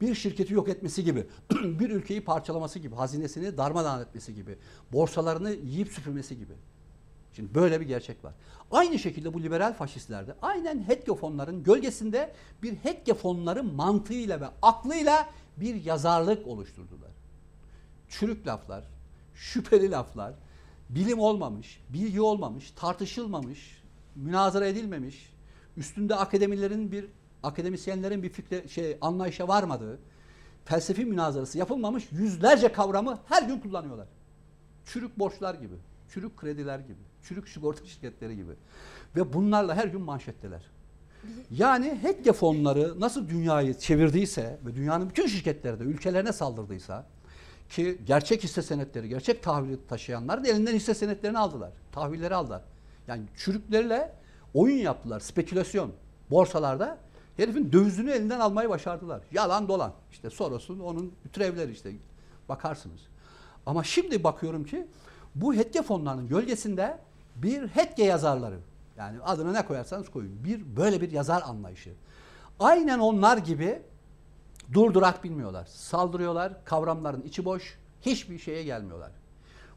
bir şirketi yok etmesi gibi, bir ülkeyi parçalaması gibi, hazinesini darmadağın etmesi gibi, borsalarını yiyip süpürmesi gibi. Şimdi böyle bir gerçek var. Aynı şekilde bu liberal faşistlerde aynen Hetgefonların gölgesinde bir Hetgefonların mantığıyla ve aklıyla bir yazarlık oluşturdular. Çürük laflar, şüpheli laflar, bilim olmamış, bilgi olmamış, tartışılmamış, münazara edilmemiş, üstünde akademilerin bir akademisyenlerin bir fikre şey anlayışa varmadığı, felsefi münazarası yapılmamış yüzlerce kavramı her gün kullanıyorlar. Çürük borçlar gibi, çürük krediler gibi, çürük sigorta şirketleri gibi. Ve bunlarla her gün manşetteler. Yani hedge fonları nasıl dünyayı çevirdiyse ve dünyanın bütün şirketleri de ülkelerine saldırdıysa ki gerçek hisse senetleri, gerçek tahvili taşıyanların elinden hisse senetlerini aldılar. Tahvilleri aldılar. Yani çürüklerle oyun yaptılar, spekülasyon. Borsalarda herifin dövizini elinden almayı başardılar. Yalan dolan. İşte Soros'un onun türevleri işte bakarsınız. Ama şimdi bakıyorum ki bu hetge fonlarının gölgesinde bir hetge yazarları yani adına ne koyarsanız koyun bir böyle bir yazar anlayışı. Aynen onlar gibi durdurak bilmiyorlar. Saldırıyorlar. Kavramların içi boş. Hiçbir şeye gelmiyorlar.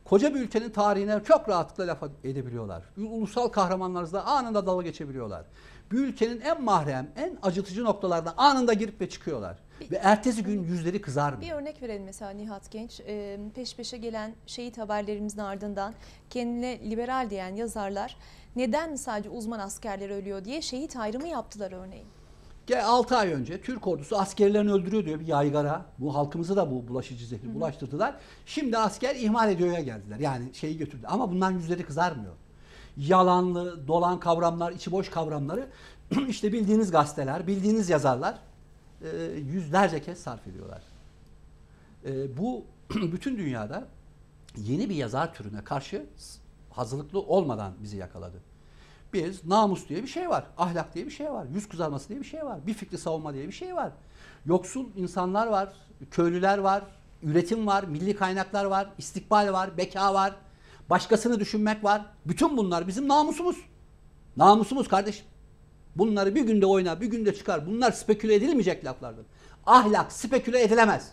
Koca bir ülkenin tarihine çok rahatlıkla laf edebiliyorlar. Ulusal kahramanlarınızla anında dalga geçebiliyorlar. Bir ülkenin en mahrem, en acıtıcı noktalarına anında girip ve çıkıyorlar. Bir- ve ertesi gün yüzleri kızarmıyor. Bir örnek verelim mesela Nihat Genç. Ee, Peş peşe gelen şehit haberlerimizin ardından kendine liberal diyen yazarlar neden sadece uzman askerler ölüyor diye şehit ayrımı yaptılar örneğin. 6 ay önce Türk ordusu askerlerini öldürüyor diyor bir yaygara. Bu halkımızı da bu bulaşıcı zehri bulaştırdılar. Şimdi asker ihmal ediyor'ya geldiler. Yani şeyi götürdü. Ama bundan yüzleri kızarmıyor. Yalanlı, dolan kavramlar, içi boş kavramları işte bildiğiniz gazeteler, bildiğiniz yazarlar e, yüzlerce kez sarf ediyorlar. E, bu bütün dünyada yeni bir yazar türüne karşı hazırlıklı olmadan bizi yakaladı. Biz namus diye bir şey var, ahlak diye bir şey var, yüz kızarması diye bir şey var, bir fikri savunma diye bir şey var. Yoksul insanlar var, köylüler var, üretim var, milli kaynaklar var, istikbal var, beka var, başkasını düşünmek var. Bütün bunlar bizim namusumuz. Namusumuz kardeşim. Bunları bir günde oyna, bir günde çıkar. Bunlar speküle edilmeyecek laflardır. Ahlak speküle edilemez.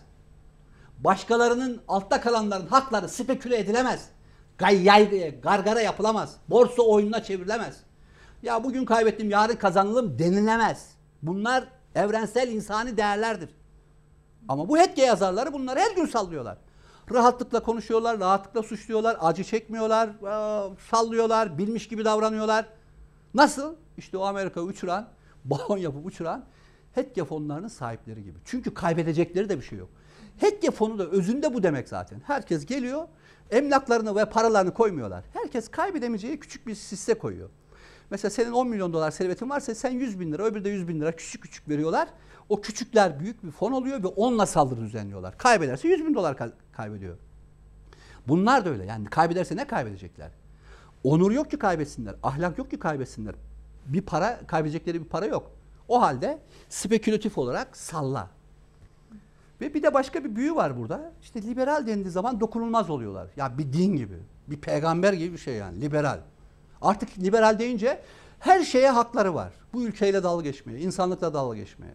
Başkalarının altta kalanların hakları speküle edilemez. Gay, yay, gargara yapılamaz. Borsa oyununa çevrilemez. Ya bugün kaybettim, yarın kazanalım denilemez. Bunlar evrensel insani değerlerdir. Ama bu hetke yazarları bunları her gün sallıyorlar. Rahatlıkla konuşuyorlar, rahatlıkla suçluyorlar, acı çekmiyorlar, aa, sallıyorlar, bilmiş gibi davranıyorlar. Nasıl? İşte o Amerika uçuran, balon yapıp uçuran hetke fonlarının sahipleri gibi. Çünkü kaybedecekleri de bir şey yok. Hetke fonu da özünde bu demek zaten. Herkes geliyor, emlaklarını ve paralarını koymuyorlar. Herkes kaybedemeyeceği küçük bir hisse koyuyor. Mesela senin 10 milyon dolar servetin varsa sen 100 bin lira, öbürü de 100 bin lira küçük küçük veriyorlar. O küçükler büyük bir fon oluyor ve onunla saldırı düzenliyorlar. Kaybederse 100 bin dolar ka- kaybediyor. Bunlar da öyle. Yani kaybederse ne kaybedecekler? Onur yok ki kaybetsinler. Ahlak yok ki kaybetsinler. Bir para, kaybedecekleri bir para yok. O halde spekülatif olarak salla. Ve bir de başka bir büyü var burada. İşte liberal dendiği zaman dokunulmaz oluyorlar. Ya bir din gibi, bir peygamber gibi bir şey yani liberal. Artık liberal deyince her şeye hakları var. Bu ülkeyle dalga geçmeye, insanlıkla dalga geçmeye.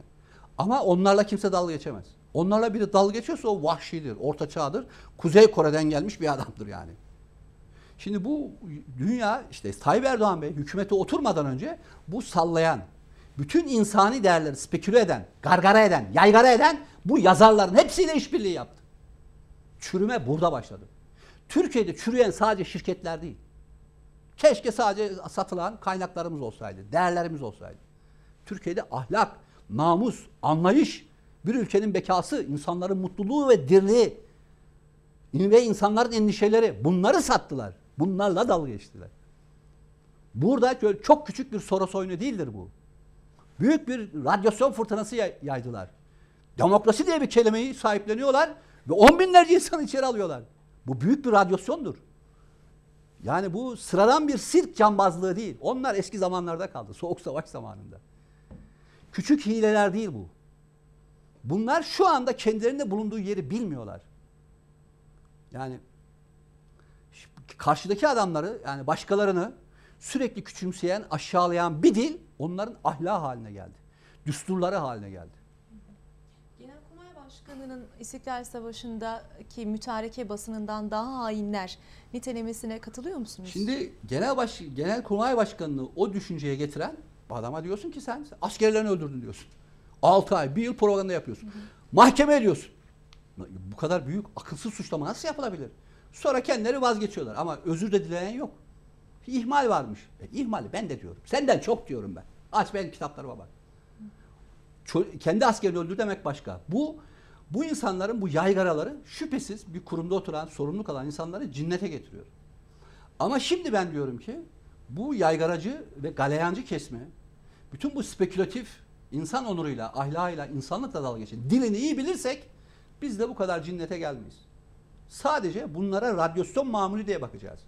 Ama onlarla kimse dalga geçemez. Onlarla biri dalga geçiyorsa o vahşidir, orta çağdır. Kuzey Kore'den gelmiş bir adamdır yani. Şimdi bu dünya işte Tayyip Erdoğan Bey hükümete oturmadan önce bu sallayan, bütün insani değerleri speküle eden, gargara eden, yaygara eden bu yazarların hepsiyle işbirliği yaptı. Çürüme burada başladı. Türkiye'de çürüyen sadece şirketler değil. Keşke sadece satılan kaynaklarımız olsaydı, değerlerimiz olsaydı. Türkiye'de ahlak, namus, anlayış, bir ülkenin bekası, insanların mutluluğu ve dirliği ve insanların endişeleri bunları sattılar. Bunlarla dalga geçtiler. Burada çok küçük bir Soros oyunu değildir bu. Büyük bir radyasyon fırtınası yaydılar. Demokrasi diye bir kelimeyi sahipleniyorlar ve on binlerce insan içeri alıyorlar. Bu büyük bir radyasyondur. Yani bu sıradan bir sirk cambazlığı değil. Onlar eski zamanlarda kaldı. Soğuk savaş zamanında. Küçük hileler değil bu. Bunlar şu anda kendilerinde bulunduğu yeri bilmiyorlar. Yani karşıdaki adamları yani başkalarını sürekli küçümseyen, aşağılayan bir dil onların ahlak haline geldi. Düsturları haline geldi. Genelkurmay Başkanı'nın İstiklal Savaşı'ndaki mütareke basınından daha hainler nitelemesine katılıyor musunuz? Şimdi genel baş genel kurmay başkanını o düşünceye getiren adama diyorsun ki sen askerlerini öldürdün diyorsun. 6 ay, 1 yıl propaganda yapıyorsun. Mahkeme ediyorsun. Bu kadar büyük akılsız suçlama nasıl yapılabilir? Sonra kendileri vazgeçiyorlar ama özür de dileyen yok. İhmal varmış. E, ihmali ben de diyorum. Senden çok diyorum ben. Aç benim kitaplarıma bak. Ço- kendi askerini öldür demek başka. Bu bu insanların bu yaygaraları şüphesiz bir kurumda oturan, sorumluluk alan insanları cinnete getiriyor. Ama şimdi ben diyorum ki bu yaygaracı ve galeyancı kesme bütün bu spekülatif insan onuruyla, ahlakıyla, insanlıkla dalga geçen dilini iyi bilirsek biz de bu kadar cinnete gelmeyiz. Sadece bunlara radyasyon mamülü diye bakacağız.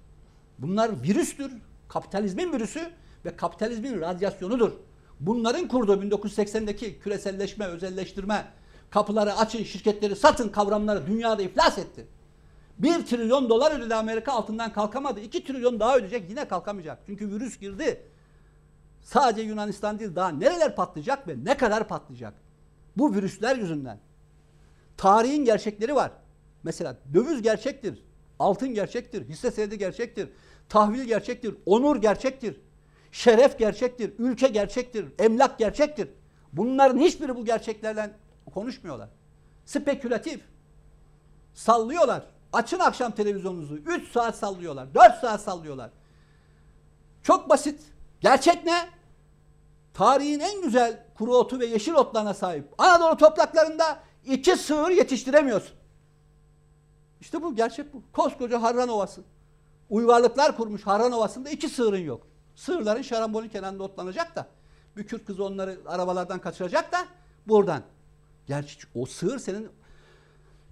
Bunlar virüstür. Kapitalizmin virüsü ve kapitalizmin radyasyonudur. Bunların kurduğu 1980'deki küreselleşme, özelleştirme, kapıları açın, şirketleri satın kavramları dünyada iflas etti. 1 trilyon dolar ödedi Amerika altından kalkamadı. 2 trilyon daha ödeyecek yine kalkamayacak. Çünkü virüs girdi. Sadece Yunanistan değil daha nereler patlayacak ve ne kadar patlayacak? Bu virüsler yüzünden. Tarihin gerçekleri var. Mesela döviz gerçektir. Altın gerçektir. Hisse senedi gerçektir. Tahvil gerçektir. Onur gerçektir. Şeref gerçektir. Ülke gerçektir. Emlak gerçektir. Bunların hiçbiri bu gerçeklerle konuşmuyorlar. Spekülatif. Sallıyorlar. Açın akşam televizyonunuzu. 3 saat sallıyorlar. 4 saat sallıyorlar. Çok basit. Gerçek ne? Tarihin en güzel kuru otu ve yeşil otlarına sahip Anadolu topraklarında iki sığır yetiştiremiyorsun. İşte bu gerçek bu. Koskoca Harran Ovası. Uyvarlıklar kurmuş Harran Ovası'nda iki sığırın yok. Sığırların şarambolun kenarında otlanacak da bir Kürt kızı onları arabalardan kaçıracak da buradan. Gerçi o sığır senin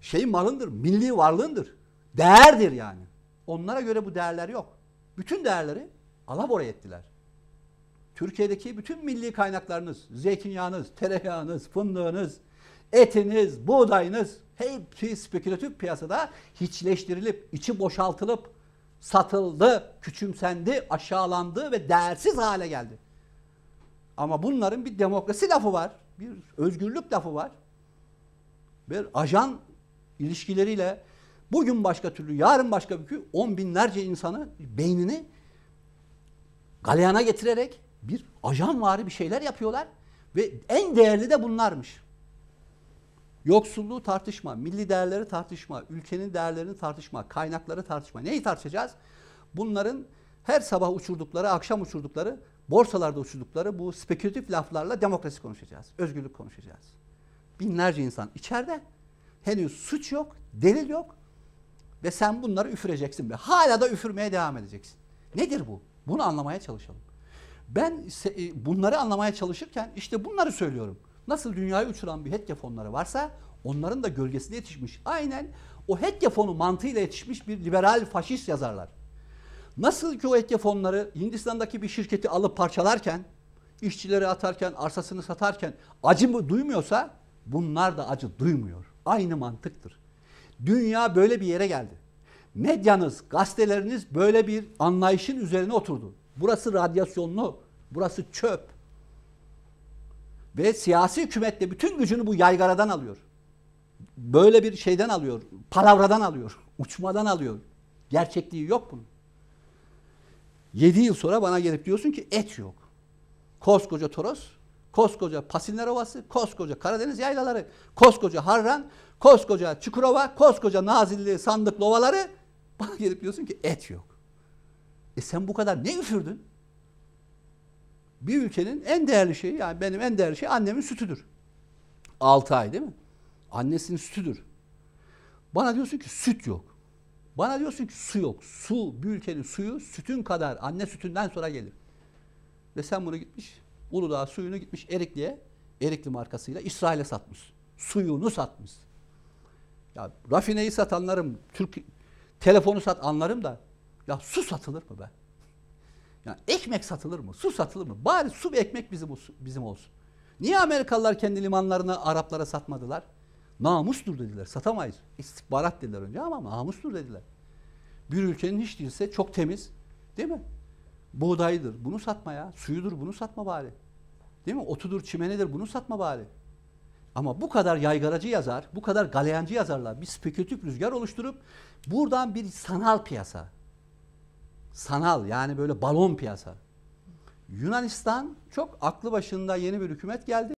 şey malındır, milli varlığındır. Değerdir yani. Onlara göre bu değerler yok. Bütün değerleri alabora ettiler. Türkiye'deki bütün milli kaynaklarınız, zeytinyağınız, tereyağınız, fındığınız, etiniz, buğdayınız hepsi spekülatif piyasada hiçleştirilip, içi boşaltılıp satıldı, küçümsendi, aşağılandı ve değersiz hale geldi. Ama bunların bir demokrasi lafı var, bir özgürlük lafı var. Bir ajan ilişkileriyle bugün başka türlü, yarın başka bir türlü on binlerce insanı beynini galeyana getirerek bir ajan vari bir şeyler yapıyorlar ve en değerli de bunlarmış. Yoksulluğu tartışma, milli değerleri tartışma, ülkenin değerlerini tartışma, kaynakları tartışma. Neyi tartışacağız? Bunların her sabah uçurdukları, akşam uçurdukları, borsalarda uçurdukları bu spekülatif laflarla demokrasi konuşacağız, özgürlük konuşacağız. Binlerce insan içeride, henüz suç yok, delil yok ve sen bunları üfüreceksin ve hala da üfürmeye devam edeceksin. Nedir bu? Bunu anlamaya çalışalım. Ben e, bunları anlamaya çalışırken işte bunları söylüyorum. Nasıl dünyayı uçuran bir hetyafonları varsa onların da gölgesine yetişmiş. Aynen o hetyafonu mantığıyla yetişmiş bir liberal faşist yazarlar. Nasıl ki o hetyafonları Hindistan'daki bir şirketi alıp parçalarken, işçileri atarken, arsasını satarken acı duymuyorsa bunlar da acı duymuyor. Aynı mantıktır. Dünya böyle bir yere geldi. Medyanız, gazeteleriniz böyle bir anlayışın üzerine oturdu. Burası radyasyonlu, burası çöp. Ve siyasi hükümet de bütün gücünü bu yaygaradan alıyor. Böyle bir şeyden alıyor, palavradan alıyor, uçmadan alıyor. Gerçekliği yok bunun. 7 yıl sonra bana gelip diyorsun ki et yok. Koskoca Toros, koskoca Pasinler Ovası, koskoca Karadeniz yaylaları, koskoca Harran, koskoca Çukurova, koskoca Nazilli, Sandıklı ovaları bana gelip diyorsun ki et yok. E sen bu kadar ne üfürdün? Bir ülkenin en değerli şeyi yani benim en değerli şey annemin sütüdür. 6 ay değil mi? Annesinin sütüdür. Bana diyorsun ki süt yok. Bana diyorsun ki su yok. Su, bir ülkenin suyu sütün kadar anne sütünden sonra gelir. Ve sen bunu gitmiş Uludağ suyunu gitmiş Erikli'ye, Erikli markasıyla İsrail'e satmış. Suyunu satmış. Ya rafineyi satanlarım, Türk telefonu sat anlarım da ya su satılır mı be? Ya ekmek satılır mı? Su satılır mı? Bari su ve ekmek bizim bizim olsun. Niye Amerikalılar kendi limanlarını Araplara satmadılar? Namustur dediler. Satamayız. İstihbarat dediler önce ama namustur dediler. Bir ülkenin hiç değilse çok temiz. Değil mi? Buğdayıdır. Bunu satma ya. Suyudur. Bunu satma bari. Değil mi? Otudur, çimenidir. Bunu satma bari. Ama bu kadar yaygaracı yazar, bu kadar galeyancı yazarlar bir spekülatif rüzgar oluşturup buradan bir sanal piyasa. Sanal yani böyle balon piyasa. Yunanistan çok aklı başında yeni bir hükümet geldi.